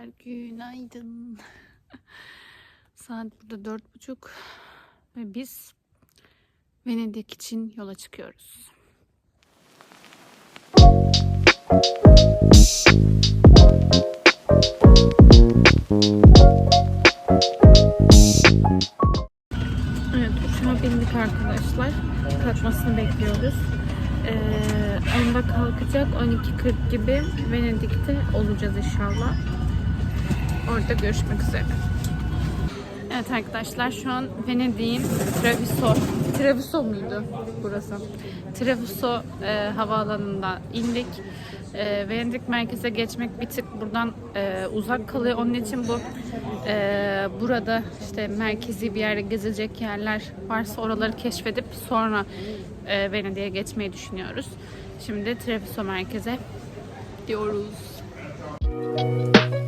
Arkadaşlar günaydın. Saat burada dört buçuk ve biz Venedik için yola çıkıyoruz. Evet uçağa bindik arkadaşlar. Kalkmasını bekliyoruz. Ee, onda kalkacak 12.40 gibi Venedik'te olacağız inşallah. Orada görüşmek üzere. Evet arkadaşlar şu an Venedik'in Treviso, Treviso muydu burası? Treviso e, havaalanında indik. E, Venedik merkeze geçmek bir tık buradan e, uzak kalıyor. Onun için bu e, burada işte merkezi bir yerde gezilecek yerler varsa oraları keşfedip sonra e, Venedik'e geçmeyi düşünüyoruz. Şimdi Treviso merkeze gidiyoruz. Arkadaşlar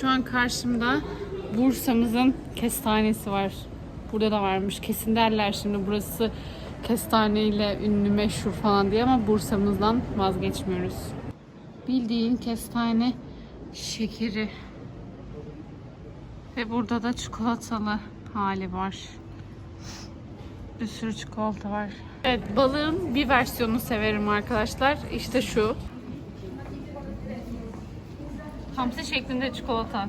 şu an karşımda Bursa'mızın kestanesi var. Burada da varmış. Kesin derler şimdi burası kestaneyle ünlü meşhur falan diye ama Bursa'mızdan vazgeçmiyoruz. Bildiğin kestane şekeri. Ve burada da çikolatalı hali var. Bir sürü çikolata var. Evet balığın bir versiyonunu severim arkadaşlar. İşte şu. Hamsi şeklinde çikolata.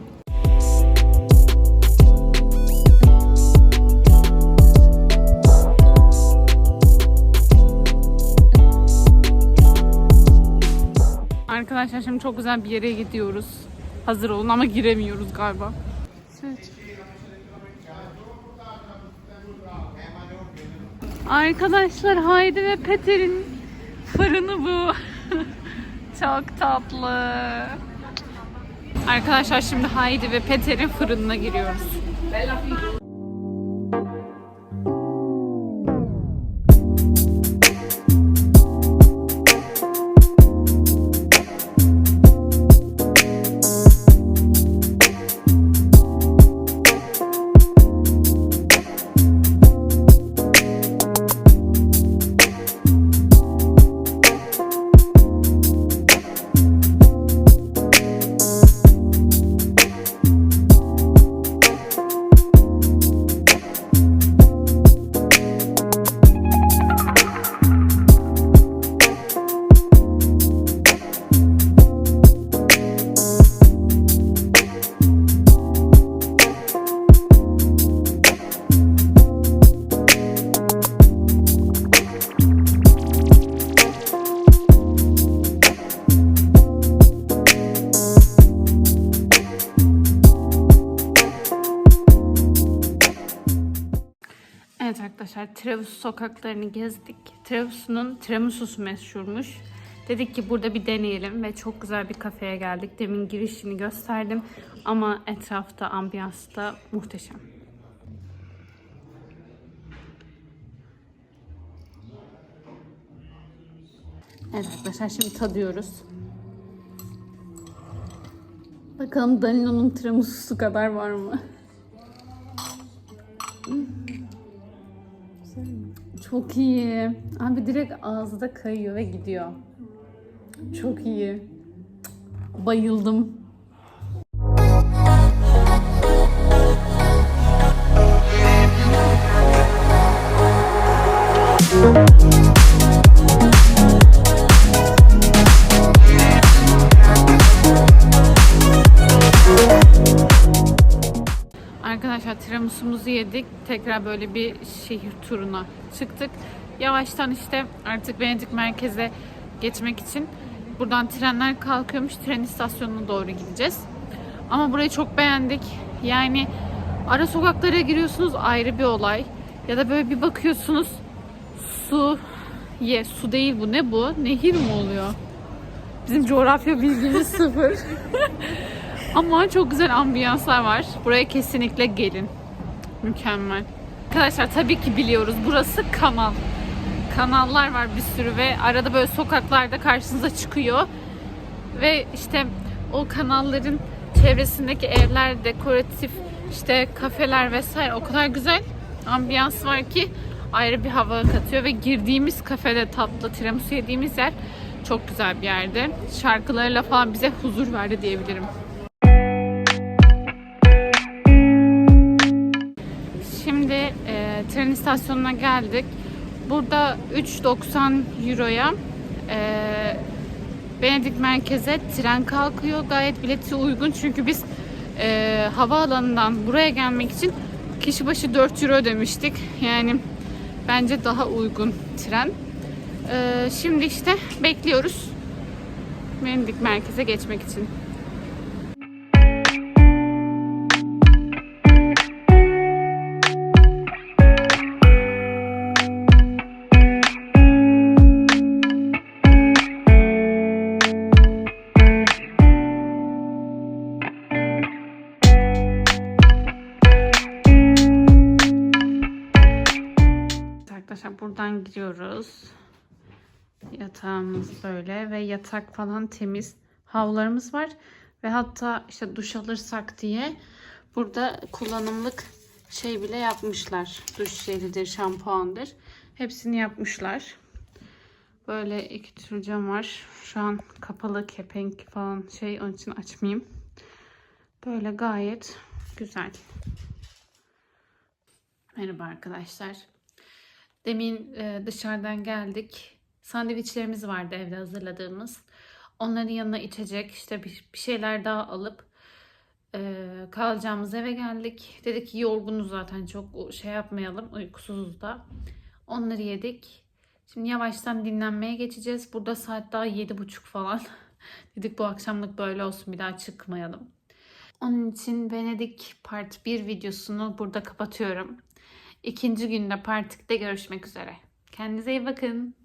Arkadaşlar şimdi çok güzel bir yere gidiyoruz. Hazır olun ama giremiyoruz galiba. Arkadaşlar Haydi ve Peter'in fırını bu. çok tatlı. Arkadaşlar şimdi Haydi ve Peter'in fırınına giriyoruz. Evet arkadaşlar Treviso sokaklarını gezdik. Treviso'nun tiramisu'su meşhurmuş. Dedik ki burada bir deneyelim ve çok güzel bir kafeye geldik. Demin girişini gösterdim ama etrafta, ambiyansta muhteşem. Evet arkadaşlar şimdi tadıyoruz. Bakalım Danino'nun tiramisu'su kadar var mı? Çok iyi. Abi direkt ağızda kayıyor ve gidiyor. Çok iyi. Bayıldım. Arkadaşlar tiramisu'muzu yedik. Tekrar böyle bir şehir turuna çıktık. Yavaştan işte artık Venedik merkeze geçmek için buradan trenler kalkıyormuş. Tren istasyonuna doğru gideceğiz. Ama burayı çok beğendik. Yani ara sokaklara giriyorsunuz ayrı bir olay. Ya da böyle bir bakıyorsunuz su ye su değil bu ne bu? Nehir mi oluyor? Bizim coğrafya bilgimiz sıfır. Ama çok güzel ambiyanslar var. Buraya kesinlikle gelin. Mükemmel. Arkadaşlar tabii ki biliyoruz. Burası kanal. Kanallar var bir sürü ve arada böyle sokaklarda karşınıza çıkıyor. Ve işte o kanalların çevresindeki evler, dekoratif işte kafeler vesaire o kadar güzel ambiyans var ki ayrı bir hava katıyor ve girdiğimiz kafede tatlı tiramisu yediğimiz yer çok güzel bir yerde. Şarkılarıyla falan bize huzur verdi diyebilirim. Tren istasyonuna geldik. Burada 3.90 Euro'ya e, Venedik merkeze tren kalkıyor. Gayet bileti uygun çünkü biz e, havaalanından buraya gelmek için kişi başı 4 euro ödemiştik. Yani bence daha uygun tren. E, şimdi işte bekliyoruz Venedik merkeze geçmek için. Arkadaşlar buradan gidiyoruz. Yatağımız böyle ve yatak falan temiz. Havlularımız var ve hatta işte duş alırsak diye burada kullanımlık şey bile yapmışlar. Duş jelidir, şampuandır. Hepsini yapmışlar. Böyle iki tür cam var. Şu an kapalı kepenk falan şey onun için açmayayım. Böyle gayet güzel. Merhaba arkadaşlar. Demin e, dışarıdan geldik. Sandviçlerimiz vardı evde hazırladığımız. Onların yanına içecek işte bir, şeyler daha alıp e, kalacağımız eve geldik. Dedik ki yorgunuz zaten çok şey yapmayalım uykusuzuz da. Onları yedik. Şimdi yavaştan dinlenmeye geçeceğiz. Burada saat daha yedi buçuk falan. Dedik bu akşamlık böyle olsun bir daha çıkmayalım. Onun için Venedik Part 1 videosunu burada kapatıyorum. İkinci günde Part 2'de görüşmek üzere. Kendinize iyi bakın.